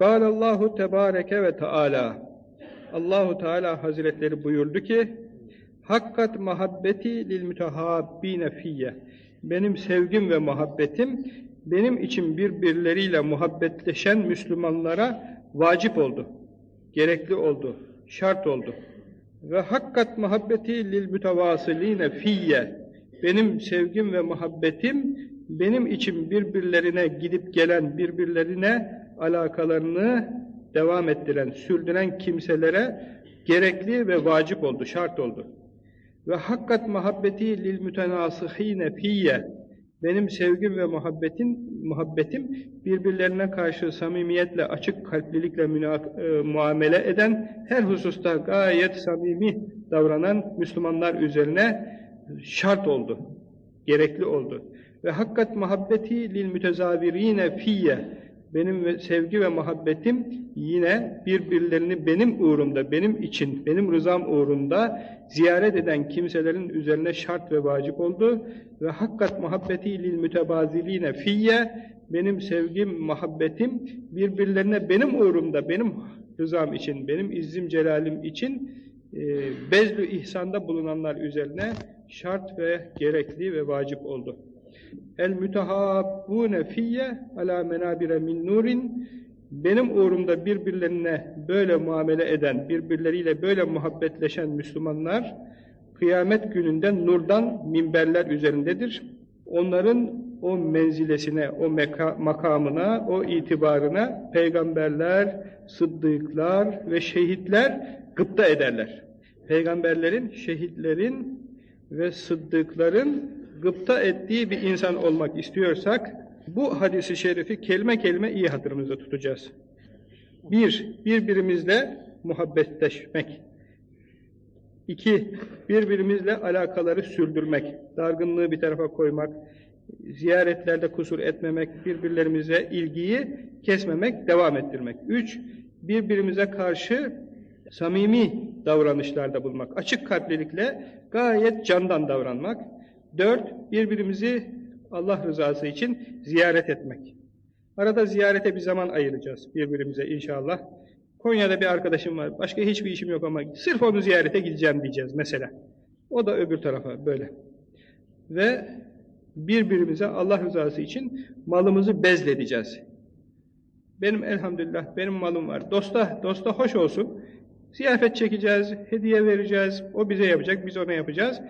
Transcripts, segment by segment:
Allahu Tebareke ve Teala Allahu Teala Hazretleri buyurdu ki Hakkat muhabbeti lil mütehabbine fiyye Benim sevgim ve muhabbetim benim için birbirleriyle muhabbetleşen Müslümanlara vacip oldu. Gerekli oldu, şart oldu. Ve hakkat muhabbeti lil mütevasiline fiyye benim sevgim ve muhabbetim benim için birbirlerine gidip gelen, birbirlerine alakalarını devam ettiren, sürdüren kimselere gerekli ve vacip oldu, şart oldu. Ve hakkat muhabbeti lil mütenasihine fiyye benim sevgim ve muhabbetin muhabbetim birbirlerine karşı samimiyetle, açık kalplilikle e, muamele eden, her hususta gayet samimi davranan Müslümanlar üzerine şart oldu, gerekli oldu. Ve hakkat muhabbeti lil mütezavirine fiyye benim sevgi ve muhabbetim yine birbirlerini benim uğrumda, benim için, benim rızam uğrunda ziyaret eden kimselerin üzerine şart ve vacip oldu. Ve hakkat muhabbeti lil mütebaziline fiyye benim sevgim, muhabbetim birbirlerine benim uğrumda, benim rızam için, benim izzim, celalim için e, bezlü ihsanda bulunanlar üzerine şart ve gerekli ve vacip oldu. El mütehabbune fiyye ala menabire min nurin benim uğrumda birbirlerine böyle muamele eden, birbirleriyle böyle muhabbetleşen Müslümanlar kıyamet gününde nurdan minberler üzerindedir. Onların o menzilesine, o makamına, o itibarına peygamberler, sıddıklar ve şehitler gıpta ederler. Peygamberlerin, şehitlerin ve sıddıkların gıpta ettiği bir insan olmak istiyorsak, bu hadisi şerifi kelime kelime iyi hatırımızda tutacağız. Bir, birbirimizle muhabbetleşmek. İki, birbirimizle alakaları sürdürmek, dargınlığı bir tarafa koymak, ziyaretlerde kusur etmemek, birbirlerimize ilgiyi kesmemek, devam ettirmek. Üç, birbirimize karşı samimi davranışlarda bulmak, açık kalplilikle gayet candan davranmak. Dört, birbirimizi Allah rızası için ziyaret etmek. Arada ziyarete bir zaman ayıracağız birbirimize inşallah. Konya'da bir arkadaşım var, başka hiçbir işim yok ama sırf onu ziyarete gideceğim diyeceğiz mesela. O da öbür tarafa böyle. Ve birbirimize Allah rızası için malımızı bezledeceğiz. Benim elhamdülillah benim malım var. Dosta, dosta hoş olsun. Ziyafet çekeceğiz, hediye vereceğiz. O bize yapacak, biz ona yapacağız.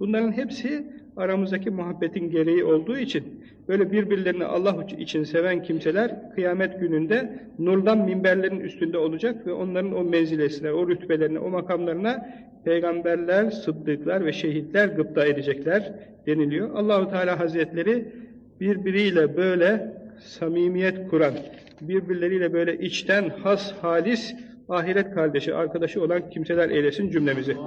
Bunların hepsi aramızdaki muhabbetin gereği olduğu için böyle birbirlerini Allah için seven kimseler kıyamet gününde nurdan minberlerin üstünde olacak ve onların o menzilesine, o rütbelerine, o makamlarına peygamberler, sıddıklar ve şehitler gıpta edecekler deniliyor. Allahu Teala Hazretleri birbiriyle böyle samimiyet kuran, birbirleriyle böyle içten has, halis, ahiret kardeşi, arkadaşı olan kimseler eylesin cümlemizi.